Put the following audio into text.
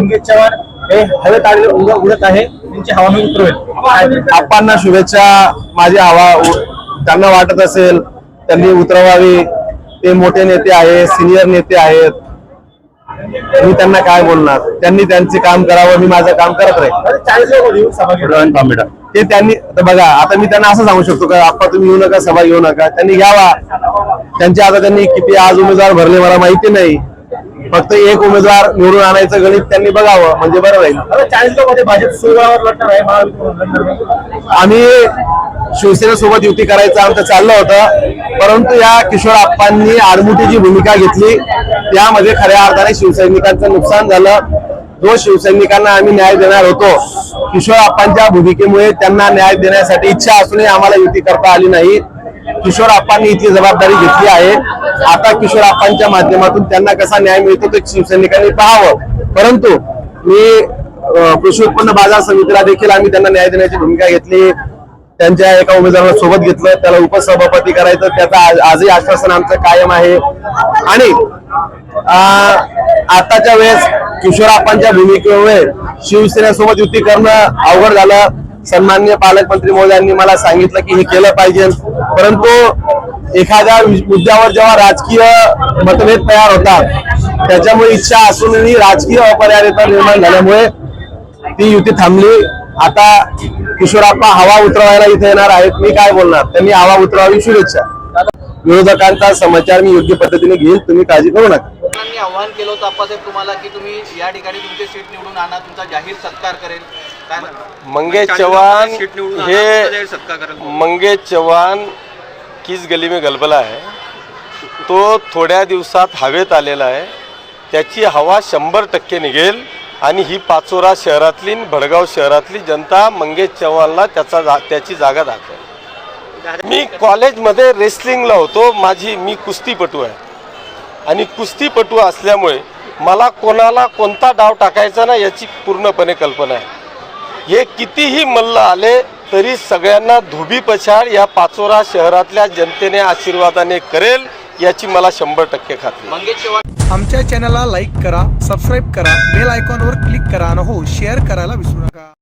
मंगेश चव्हाण हे हवेत आलेले उड- उडत आहे. त्यांची हवा मी उतरवेल आप्पांना शुभेच्छा. माझी हवा त्यांना वाटत असेल त्यांनी उतरवावी. ते मोठे नेते आहेत सिनियर नेते आहेत. मी त्यांना काय बोलणार? त्यांनी त्यांचे काम करावं मी माझं काम करत राहील ते त्यांनी बघा आता मी त्यांना असं सांगू शकतो का आप्पा तुम्ही येऊ नका सभा घेऊ नका. त्यांनी घ्यावा. त्यांचे आता त्यांनी किती आज उमेदवार भरले मला माहिती नाही. फक्त एक उमेदवार निवडून आणायचं गणित त्यांनी बघावं म्हणजे बरं राहील. भाजप लढणार आहे आम्ही शिवसेनेसोबत युती करायचं आमचं चाललं होतं परंतु या किशोर आप्पांनी आडमुठीची भूमिका घेतली. त्यामध्ये खऱ्या अर्थाने शिवसैनिकांचं नुकसान झालं. जो शिवसैनिकांना आम्ही न्याय देणार होतो किशोर आप्पांच्या भूमिकेमुळे त्यांना न्याय देण्यासाठी इच्छा असूनही आम्हाला युती करता आली नाही. किशोर आप्पांनी इथली जबाबदारी घेतली आहे. आता किशोर आप्पांच्या माध्यमातून त्यांना कसा न्याय मिळतो ते शिवसैनिकांनी पाहावं. परंतु मी कृषी उत्पन्न बाजार समितीला देखील आम्ही त्यांना न्याय देण्याची भूमिका घेतली. त्यांच्या एका उमेदवाराला सोबत घेतलं. त्याला उपसभापती करायचं. त्याचं आज- आजही आश्वासन आमचं कायम आहे. आणि अं, आताच्या वेळेस किशोर आप्पांच्या भूमिकेमुळे शिवसेनेसोबत युती करणं अवघड झालं. सन्मान्य पालकमंत्री महोदयांनी मला सांगितलं की हे केलं पाहिजे. परंतु एखाद्या मुद्द्यावर जेव्हा राजकीय मतभेद तयार होतात त्याच्यामुळे इच्छा असूनही राजकीय अपरिहार्यता निर्माण झाल्यामुळे ती युती थांबली. आता किशोराप्पा हवा उतरवायला इथे येणार आहेत. मी काय बोलणार? त्यांनी हवा उतरवावी शुभेच्छा. विरोधकांचा समाचार मी योग्य पद्धतीने घेईल. तुम्ही काळजी करू नका. आव्हान केलं होतं आप्पासाहेब तुम्हाला की तुम्ही या ठिकाणी तुमचे सीट निवडून आणा. तुमचा जाहीर सत्कार करेल. मंगेश चव्हाण हे मंगेश चव्हाण किस गली में गलबला आहे तो थोड्या दिवसात हवेत आलेला आहे. त्याची हवा शंभर टक्के निघेल आणि ही पाचोरा शहरातली आणि भडगाव शहरातली जनता मंगेश चव्हाणला त्याचा जा त्याची जागा दाखवेल. मी कॉलेजमध्ये रेसलिंगला होतो. माझी मी कुस्तीपटू आहे. आणि कुस्तीपटू असल्यामुळे मला कोणाला कोणता डाव टाकायचा ना याची पूर्णपणे कल्पना आहे. हे कितीही मल्ल आले तरी सगळ्यांना धोबी पछाड या पाचोरा शहरातल्या जनतेने आशीर्वादाने करेल याची मला शंभर टक्के खात्री. आमच्या चॅनलला लाईक करा सबस्क्राईब करा बेल आयकॉनवर क्लिक करा आणि हो शेअर करायला विसरू नका.